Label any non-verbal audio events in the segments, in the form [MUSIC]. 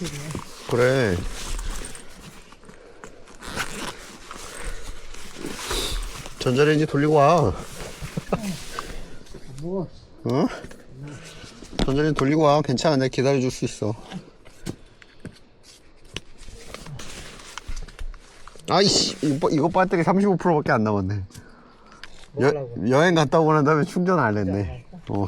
눅눅해져. 그래. 전자레인지 돌리고 와. 뭐, 어? 전자레인지 돌리고 와. 괜찮아. 내가 기다려줄 수 있어. 아이씨, 이거, 이거 배터리 35%밖에 안 남았네. 여, 여행 갔다 오고 난 다음에 충전 안 했네. 어.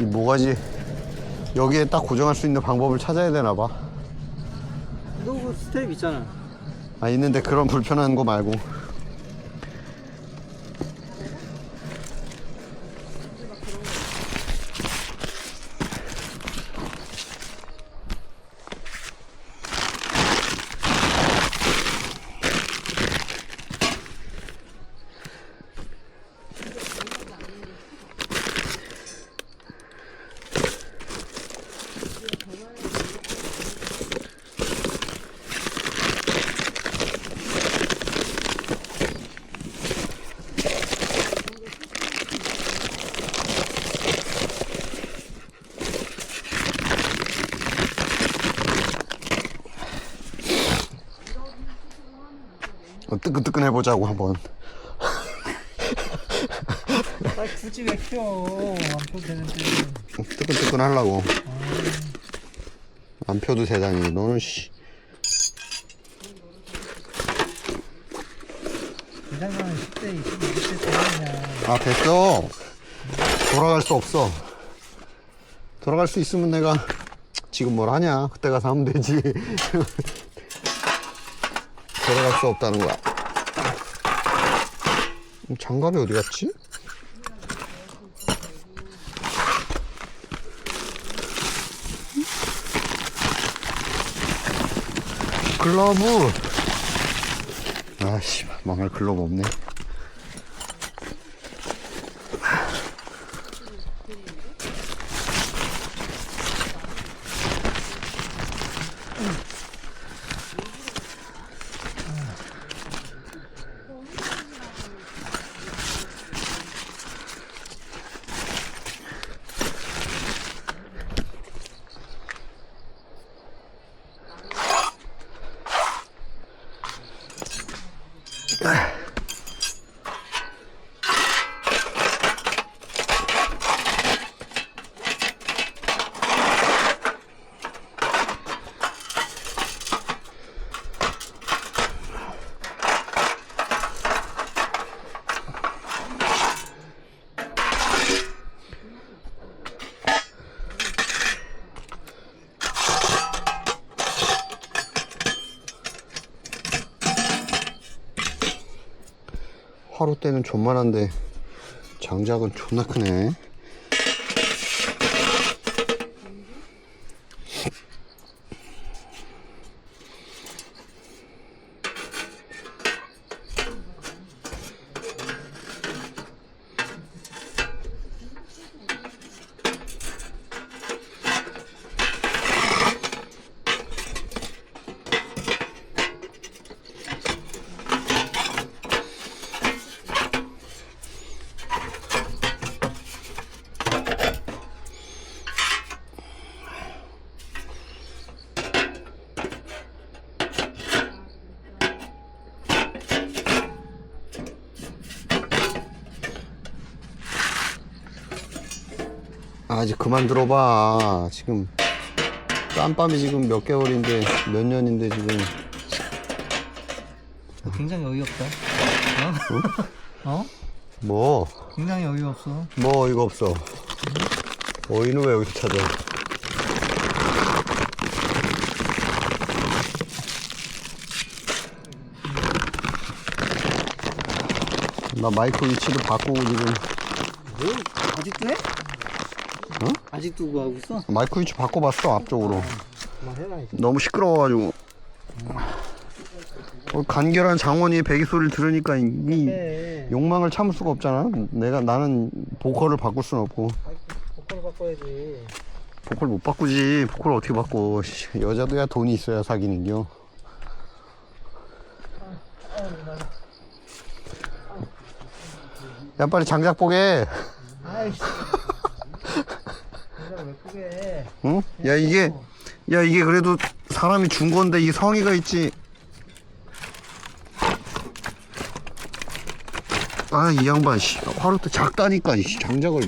이 모가지 여기에 딱 고정할 수 있는 방법을 찾아야 되나 봐. 너그 스텝 있잖아. 아 있는데 그런 불편한 거 말고 뜨끈뜨끈 해 보자고 한번. 아, 굳이 왜 켜? 안 펴도 되는데. 뜨끈뜨끈 하려고. 안 펴도 되다니 너는 씨. 대장가는 10대, 20대, 20대 때문이야. 아 됐어. 돌아갈 수 없어. 돌아갈 수 있으면 내가 지금 뭘 하냐? 그때 가서 하면 되지 [LAUGHS] 돌아갈 수 없다는 거야. 음, 장갑이 어디 갔지? 글러브. 아씨 망할 글러브 없네 화로 때는 존만한데 장작은 존나 크네 아 이제 그만 들어봐 지금 깜밤이 지금 몇 개월인데 몇 년인데 지금 굉장히 어이없다. 어? 어? 뭐 굉장히 어이없어. 뭐 어이가 없어 어이는 왜 여기서 찾아 나 마이크 위치도 바꾸고 지금 뭐? 아직도 해? 어? 아직도 그거 하고 있어? 마이크 위치 바꿔봤어 앞쪽으로 그만해라 이제. 너무 시끄러워가지고 어, 간결한 장원이의 배기 소리를 들으니까 이, 이 해. 욕망을 참을 수가 없잖아 내가 나는 보컬을 바꿀 순 없고 복권을 바꿔야지. 보컬 못 바꾸지 보컬 어떻게 바꿔 씨, 여자도야 돈이 있어야 사귀는겨 야 빨리 장작 보게 아이씨. 응? 야 이게 야 이게 그래도 사람이 준 건데 이 성의가 있지 아 이 양반 씨 화로 때 작다니까 이 씨, 장작을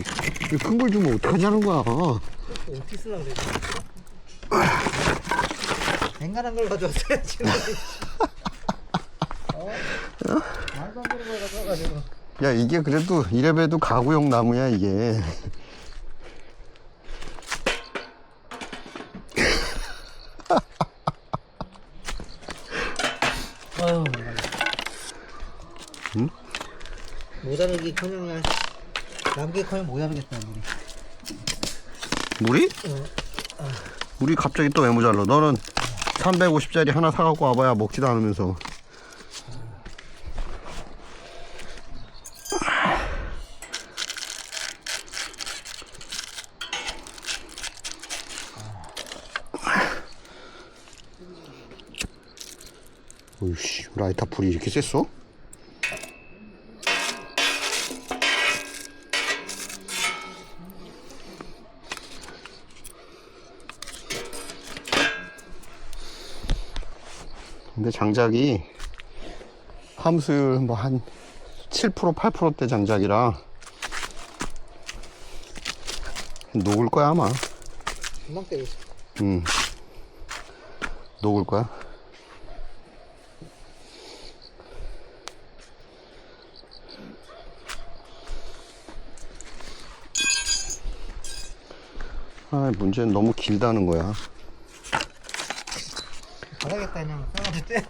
큰 걸 주면 어떡하자는 거야 어떻게 쓰려고 그래? 앵간한 걸 가져왔어야지. 어? 말도 안 되는 걸 가져와가지고. 야 이게 그래도 이래봬도 가구용 나무야 이게 아유. 응? 모자르기 커녕 남기 커녕 모자르겠다 우리. 물이? 우리 갑자기 또 왜 모자라 너는 350짜리 하나 사갖고 와봐야 먹지도 않으면서 어이씨 라이터 불이 이렇게 셌어? 근데 장작이 함수율 뭐한 7% 8%대 장작이라 녹을 거야 아마 금방 때리지. 음 녹을 거야 아 문제는 너무 길다는 거야 가야겠다 그냥 싸가지 때.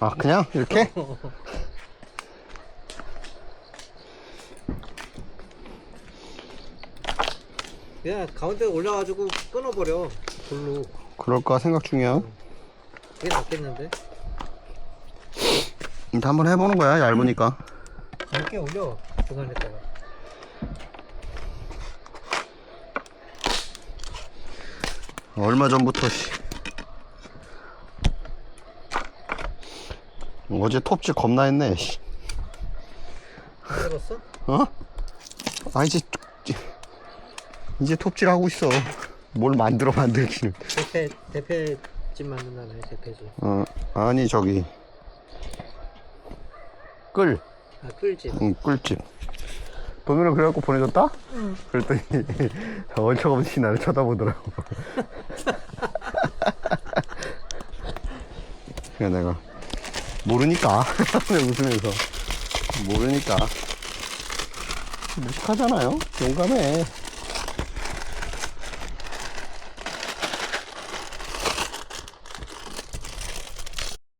아 그냥 이렇게? 그냥 가운데 올려가지고 끊어버려. 불로. 그럴까 생각 중이야 그게 낫겠는데? 일단 한번 해보는 거야 얇으니까 넓게 올려. 중간에다가. 얼마 전부터 씨. 어제 톱질 겁나 했네? 어? 아 이제 이제 톱질 하고 있어 뭘 만들어 만들기는 대패 대패집 만든다네 대패집. 어 아니 저기 끌아 끌집. 응, 꿀집 돈으로 그래갖고 보내줬다? 응 그랬더니 [LAUGHS] 얼척없이 나를 쳐다보더라고. [LAUGHS] 그래 내가 모르니까. [LAUGHS] 웃으면서. 모르니까. 무식하잖아요? 용감해